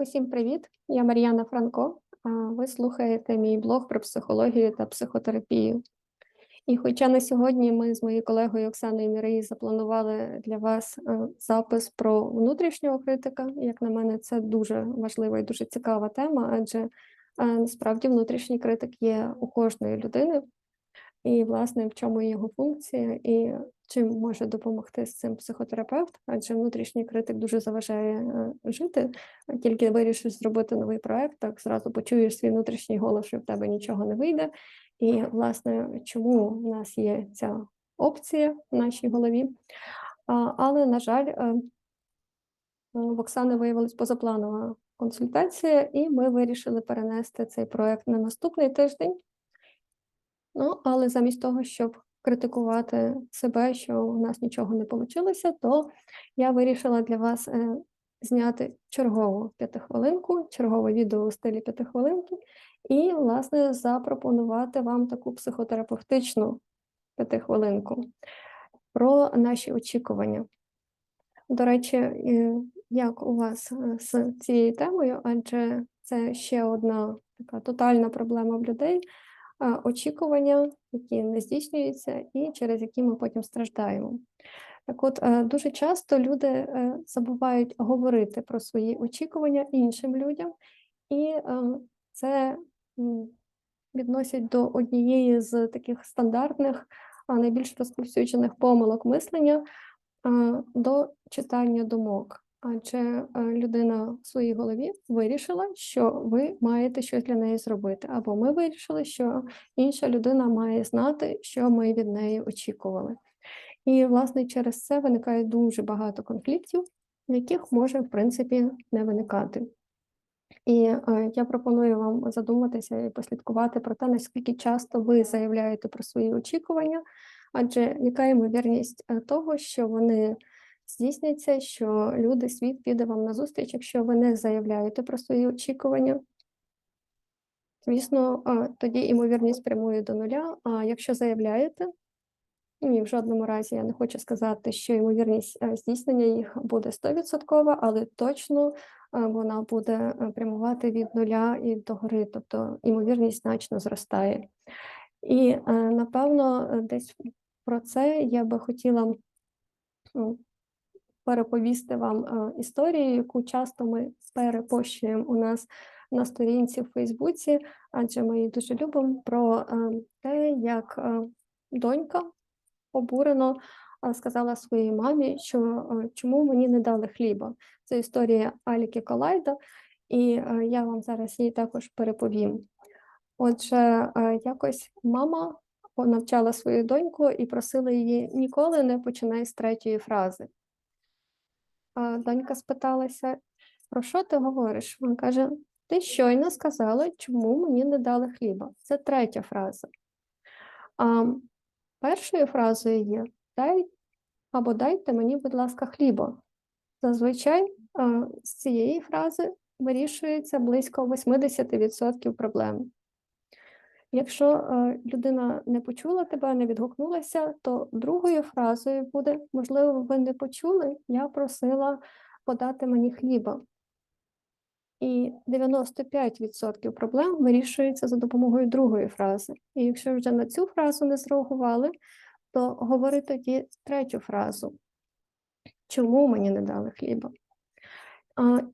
Усім привіт! Я Мар'яна Франко. а Ви слухаєте мій блог про психологію та психотерапію. І хоча на сьогодні ми з моєю колегою Оксаною Мірей запланували для вас е, запис про внутрішнього критика, як на мене, це дуже важлива і дуже цікава тема, адже е, насправді внутрішній критик є у кожної людини, і, власне, в чому його функція, і чим може допомогти з цим психотерапевт, адже внутрішній критик дуже заважає е, жити. Тільки вирішиш зробити новий проект, так зразу почуєш свій внутрішній голос, що в тебе нічого не вийде. І, власне, чому в нас є ця опція в нашій голові? Але, на жаль, е, в Оксани виявилась позапланова консультація, і ми вирішили перенести цей проект на наступний тиждень. Ну, але замість того, щоб критикувати себе, що у нас нічого не вийшло, то я вирішила для вас е, зняти чергову п'ятихвилинку, чергове відео у стилі п'ятихвилинки, і, власне, запропонувати вам таку психотерапевтичну п'ятихвилинку про наші очікування. До речі, е, як у вас е, з цією темою, адже це ще одна така тотальна проблема в людей очікування, які не здійснюються, і через які ми потім страждаємо. Так от, е, дуже часто люди е, забувають говорити про свої очікування іншим людям, і е, це відносять до однієї з таких стандартних, найбільш розповсюджених помилок мислення до читання думок. Адже е, людина в своїй голові вирішила, що ви маєте щось для неї зробити, або ми вирішили, що інша людина має знати, що ми від неї очікували. І, власне, через це виникає дуже багато конфліктів, яких може, в принципі, не виникати. І е, я пропоную вам задуматися і послідкувати про те, наскільки часто ви заявляєте про свої очікування, адже яка ймовірність е, того, що вони здійсниться, що люди, світ піде вам на зустріч, якщо ви не заявляєте про свої очікування. Звісно, тоді ймовірність прямує до нуля. А якщо заявляєте, ні, в жодному разі я не хочу сказати, що ймовірність е, здійснення їх буде 100%, але точно е, вона буде е, прямувати від нуля і до гори, тобто ймовірність значно зростає. І напевно, десь про це я би хотіла ну, переповісти вам е, історію, яку часто ми перепощуємо у нас на сторінці в Фейсбуці, адже ми її дуже любимо про е, те, як е, донька обурено сказала своїй мамі, що чому мені не дали хліба. Це історія Аліки Колайда, і я вам зараз її також переповім. Отже, якось мама навчала свою доньку і просила її ніколи не починай з третьої фрази донька спиталася, про що ти говориш? Він каже: Ти щойно сказала, чому мені не дали хліба. Це третя фраза. А першою фразою є дай або дайте мені, будь ласка, хліба. Зазвичай з цієї фрази вирішується близько 80% проблем. Якщо е, людина не почула тебе, не відгукнулася, то другою фразою буде, можливо, ви не почули, я просила подати мені хліба. І 95% проблем вирішується за допомогою другої фрази. І якщо вже на цю фразу не зреагували, то говори тоді третю фразу. Чому мені не дали хліба?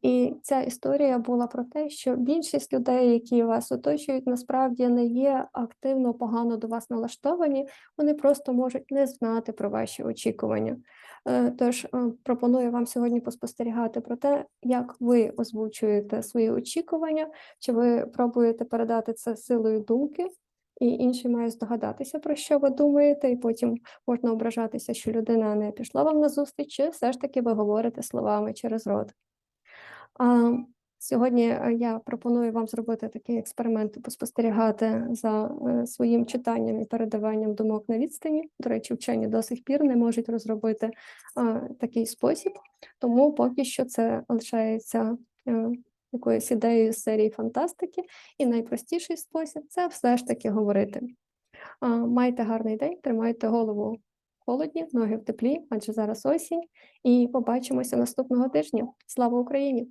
І ця історія була про те, що більшість людей, які вас оточують, насправді не є активно погано до вас налаштовані, вони просто можуть не знати про ваші очікування. Е, тож е, пропоную вам сьогодні поспостерігати про те, як ви озвучуєте свої очікування, чи ви пробуєте передати це силою думки, і інший має здогадатися, про що ви думаєте, і потім можна ображатися, що людина не пішла вам на зустріч, чи все ж таки ви говорите словами через рот. Сьогодні е, я пропоную вам зробити такий експеримент, поспостерігати за е, своїм читанням і передаванням думок на відстані. До речі, вчені до сих пір не можуть розробити такий спосіб, тому поки що це лишається е, якоюсь ідеєю з серії фантастики, і найпростіший спосіб це все ж таки говорити. Майте гарний день, тримайте голову холодні, ноги в теплі, адже зараз осінь, і побачимося наступного тижня. Слава Україні!